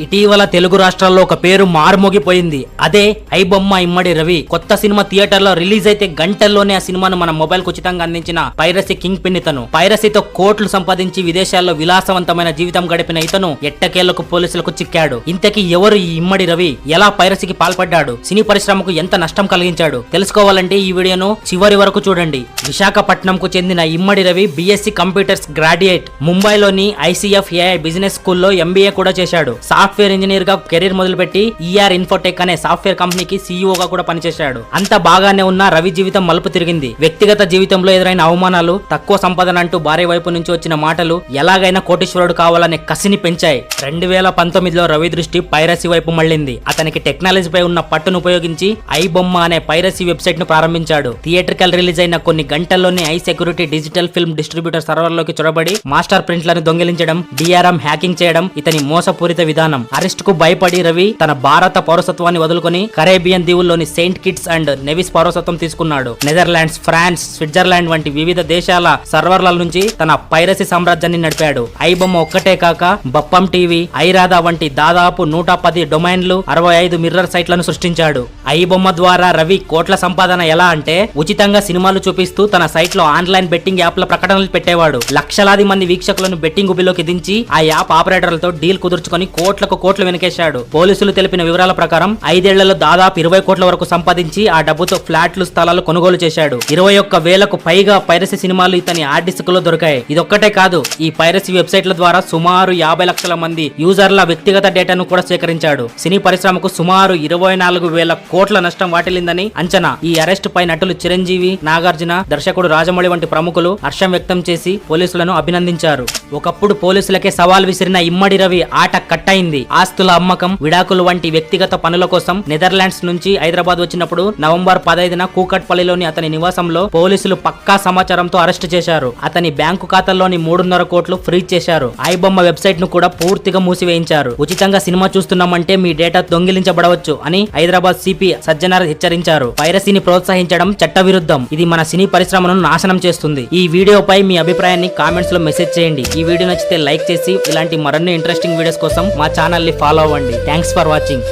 ఇటీవల తెలుగు రాష్ట్రాల్లో ఒక పేరు మారుమోగిపోయింది. అదే ఐబొమ్మ ఇమ్మడి రవి. కొత్త సినిమా థియేటర్లో రిలీజ్ అయితే గంటల్లోనే ఆ సినిమాను మన మొబైల్ ఉచితంగా అందించిన పైరసీ కింగ్ పిన్ ఇతను పైరసీతో కోట్లు సంపాదించి విదేశాల్లో విలాసవంతమైన జీవితం గడిపిన ఇతను ఎట్టకేళ్ళకు పోలీసులకు చిక్కాడు. ఇంతకీ ఎవరు ఈ ఇమ్మడి రవి? ఎలా పైరసీకి పాల్పడ్డాడు? సినీ పరిశ్రమకు ఎంత నష్టం కలిగించాడు? తెలుసుకోవాలంటే ఈ వీడియోను చివరి వరకు చూడండి. విశాఖపట్నంకు చెందిన Immadi Ravi BSc computers graduate. ముంబైలోని ఐసీఎఫ్ ఏఐ బిజినెస్ స్కూల్లో ఎంబీఏ కూడా చేశాడు. సాఫ్ట్వేర్ ఇంజనీర్గా కెరీర్ మొదలుపెట్టి ఈఆర్ ఇన్ఫోటెక్ అనే సాఫ్ట్వేర్ కంపెనీకి సీఈఓగా కూడా పనిచేశాడు. అంత బాగానే ఉన్న రవి జీవితం మలుపు తిరిగింది. వ్యక్తిగత జీవితంలో ఎదురైన అవమానాలు తక్కువ సంపాదన అంటూ భార్య వైపు నుంచి వచ్చిన మాటలు ఎలాగైనా కోటీశ్వరుడు కావాలనే కసిని పెంచాయి. రెండు వేల పంతొమ్మిదిలో రవి దృష్టి పైరసీ వైపు మళ్ళింది. అతనికి టెక్నాలజీపై ఉన్న పట్టును ఉపయోగించి ఐ బొమ్మ అనే పైరసీ వెబ్సైట్ను ప్రారంభించాడు. థియేట్రికల్ రిలీజ్ అయిన కొన్ని గంటల్లోనే I security digital film distributor సర్వర్లోకి చొరబడి మాస్టర్ ప్రింట్లను దొంగిలించడం డిఆర్ఎం హ్యాకింగ్ చేయడం ఇతని మోసపూరిత విధానం. అరెస్ట్కు భయపడి రవి తన భారత పౌరసత్వాన్ని వదులుకొని కరేబియన్ దీవుల్లోని సెయింట్ కిట్స్ అండ్ నెవిస్ పౌరసత్వం తీసుకున్నాడు. నెదర్లాండ్స్ ఫ్రాన్స్ స్విట్జర్లాండ్ వంటి వివిధ దేశాల సర్వర్ల నుంచి తన పైరసీ సామ్రాజ్యాన్ని నడిపాడు. ఐబొమ్మ ఒక్కటే కాక బప్పం టీవీ ఐరాదా వంటి దాదాపు నూట పది డొమైన్లు అరవై ఐదు మిర్రర్ సైట్లను సృష్టించాడు. ఐబొమ్మ ద్వారా రవి కోట్ల సంపాదన ఎలా అంటే ఉచితంగా సినిమాలు చూపిస్తూ తన సైట్లో ఆన్లైన్ బెట్టింగ్ యాప్ల ప్రకటనలు పెట్టేవాడు. లక్షలాది మంది వీక్షకులను బెట్టింగ్ ఉబిలోకి దించి ఆ యాప్ ఆపరేటర్లతో డీల్ కుదుర్చుకొని కోట్ల కోట్లకు కోట్లు వెనకేశాడు. పోలీసులు తెలిపిన వివరాల ప్రకారం ఐదేళ్ళలో దాదాపు ఇరవై కోట్ల వరకు సంపాదించి ఆ డబ్బుతో ఫ్లాట్లు స్థలాలు కొనుగోలు చేశాడు. ఇరవై ఒక్క వేలకు పైగా పైరసీ సినిమాలు ఇతని హార్డ్ డిస్క్లో దొరికాయి. ఇదొక్కటే కాదు ఈ పైరసీ వెబ్సైట్ల ద్వారా సుమారు యాభై లక్షల మంది యూజర్ల వ్యక్తిగత డేటాను కూడా సేకరించాడు. సినీ పరిశ్రమకు సుమారు ఇరవై నాలుగు వేల కోట్ల నష్టం వాటిల్లిందని అంచనా. ఈ అరెస్ట్ పై నటులు చిరంజీవి నాగార్జున దర్శకుడు రాజమౌళి వంటి ప్రముఖులు హర్షం వ్యక్తం చేసి పోలీసులను అభినందించారు. ఒకప్పుడు పోలీసులకే సవాల్ విసిరిన ఇమ్మడి రవి ఆట కట్టయింది. ఆస్తుల అమ్మకం విడాకులు వంటి వ్యక్తిగత పనుల కోసం నెదర్లాండ్స్ నుంచి హైదరాబాద్ వచ్చినప్పుడు నవంబర్ పదైదున కూకట్పల్లిలోని అతని నివాసంలో పోలీసులు పక్కా సమాచారంతో అరెస్టు చేశారు. అతని బ్యాంకు ఖాతాల్లోని మూడున్నర కోట్లు ఫ్రీజ్ చేశారు. ఐబొమ్మ వెబ్సైట్ను కూడా పూర్తిగా మూసివేయించారు. ఉచితంగా సినిమా చూస్తున్నామంటే మీ డేటా దొంగిలించబడవచ్చు అని హైదరాబాద్ సిపి సజ్జనార్ హెచ్చరించారు. పైరసీని ప్రోత్సహించడం చట్టవిరుద్ధం. ఇది మన సినీ పరిశ్రమను నాశనం చేస్తుంది. ఈ వీడియోపై మీ అభిప్రాయాన్ని కామెంట్స్లో మెసేజ్ చేయండి. ఈ వీడియో నచ్చితే లైక్ చేసి ఇలాంటి మరిన్ని ఇంట్రెస్టింగ్ వీడియోస్ కోసం మా ఛానల్ని ఫాలో అవ్వండి. Thanks for watching